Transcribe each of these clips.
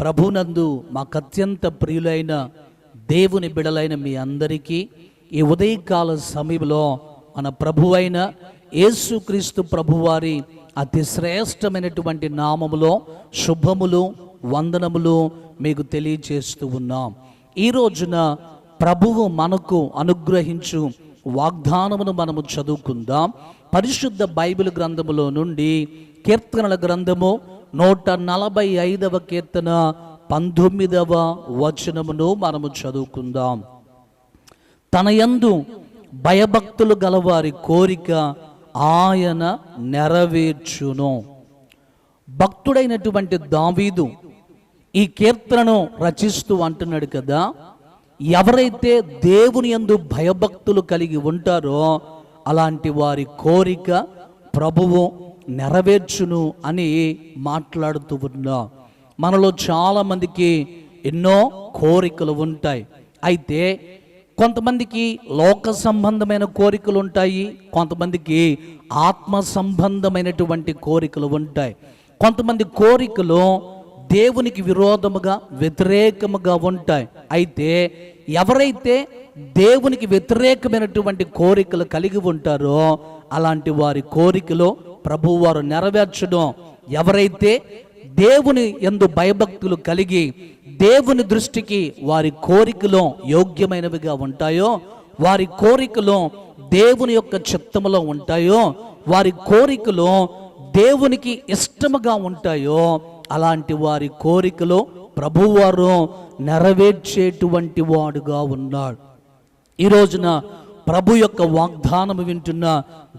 ప్రభునందు మాకు అత్యంత ప్రియులైన దేవుని బిడలైన మీ అందరికీ ఈ ఉదయకాల సమయంలో మన ప్రభు అయిన యేసుక్రీస్తు ప్రభువారి అతి శ్రేష్టమైనటువంటి నామములో శుభములు వందనములు మీకు తెలియజేస్తూ ఉన్నాం. ఈ రోజున ప్రభువు మనకు అనుగ్రహించు వాగ్దానమును మనము చదువుకుందాం. పరిశుద్ధ బైబిల్ గ్రంథములో నుండి కీర్తనల గ్రంథము నూట నలభై ఐదవ కీర్తన పంతొమ్మిదవ వచనమును మనము చదువుకుందాం. తన యందు భయభక్తులు గలవారి కోరిక ఆయన నెరవేర్చును. భక్తుడైనటువంటి దావీదు ఈ కీర్తనను రచిస్తూ అంటున్నాడు కదా ఎవరైతే దేవుని యందు భయభక్తులు కలిగి ఉంటారో అలాంటి వారి కోరిక ప్రభువు నెరవేర్చును అని మాట్లాడుతూ ఉన్నా. మనలో చాలా మందికి ఎన్నో కోరికలు ఉంటాయి. అయితే కొంతమందికి లోక సంబంధమైన కోరికలు ఉంటాయి. కొంతమందికి ఆత్మ సంబంధమైనటువంటి కోరికలు ఉంటాయి. కొంతమంది కోరికలు దేవునికి విరోధముగా వ్యతిరేకముగా ఉంటాయి. అయితే ఎవరైతే దేవునికి వ్యతిరేకమైనటువంటి కోరికలు కలిగి ఉంటారో అలాంటి వారి కోరికలు ప్రభువారు నెరవేర్చడం ఎవరైతే దేవుని ఎందు భయభక్తులు కలిగి దేవుని దృష్టికి వారి కోరికలు యోగ్యమైనవిగా ఉంటాయో వారి కోరికలు దేవుని యొక్క చిత్తములో ఉంటాయో వారి కోరికలు దేవునికి ఇష్టముగా ఉంటాయో అలాంటి వారి కోరికలు ప్రభువారు నెరవేర్చేటువంటి వాడుగా ఉన్నాడు. ఈ రోజున ప్రభు యొక్క వాగ్దానము వింటున్న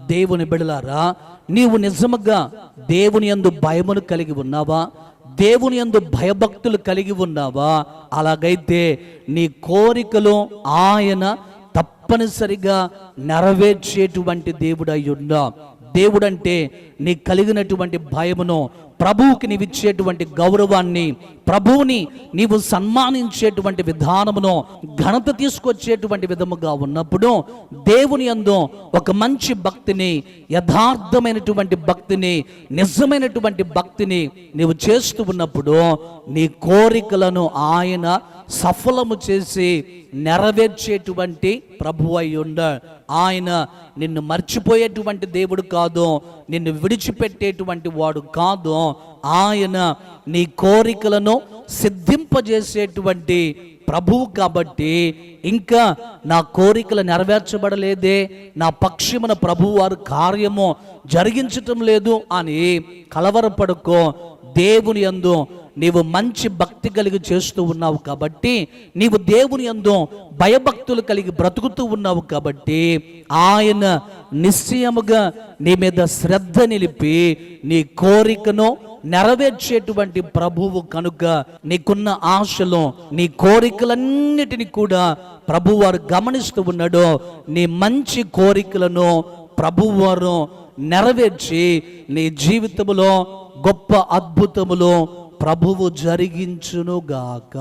దేవుని బిడలారా నీవు నిజముగా దేవుని యందు భయమును కలిగి ఉన్నావా? దేవుని యందు భయభక్తులు కలిగి ఉన్నావా? అలాగైతే నీ కోరికలు ఆయన తప్పనిసరిగా నెరవేర్చేటువంటి దేవుడై ఉన్నా దేవుడంటే నీ కలిగినటువంటి భయమును ప్రభువుకి నీవు ఇచ్చేటువంటి గౌరవాన్ని ప్రభువుని నీవు సన్మానించేటువంటి విధానమును ఘనత తీసుకొచ్చేటువంటి విధముగా ఉన్నప్పుడు దేవుని యందు ఒక మంచి భక్తిని యథార్థమైనటువంటి భక్తిని నిజమైనటువంటి భక్తిని నీవు చేస్తూ ఉన్నప్పుడు నీ కోరికలను ఆయన సఫలము చేసి నెరవేర్చేటువంటి ప్రభు అయి ఉండ. ఆయన నిన్ను మర్చిపోయేటువంటి దేవుడు కాదు నిన్ను విడిచిపెట్టేటువంటి వాడు కాదు ఆయన నీ కోరికలను సిద్ధింపజేసేటువంటి ప్రభువు కాబట్టి ఇంకా నా కోరికలు నెరవేర్చబడలేదే నా పక్షమున ప్రభువు వారు కార్యము జరిగించటం లేదు అని కలవరపడుకో దేవుని యందు నీవు మంచి భక్తి కలిగి చేస్తూ ఉన్నావు కాబట్టి నీవు దేవుని యందు భయభక్తులు కలిగి బ్రతుకుతూ ఉన్నావు కాబట్టి ఆయన నిశ్చయముగా నీ మీద శ్రద్ధ నిలిపి నీ కోరికను నెరవేర్చేటువంటి ప్రభువు కనుక నీకున్న ఆశలు నీ కోరికలన్నిటిని కూడా ప్రభువారు గమనిస్తూ ఉన్నాడు నీ మంచి కోరికలను ప్రభువారు నెరవేర్చి నీ జీవితములో గొప్ప అద్భుతములు ప్రభువు జరిగించునుగాక.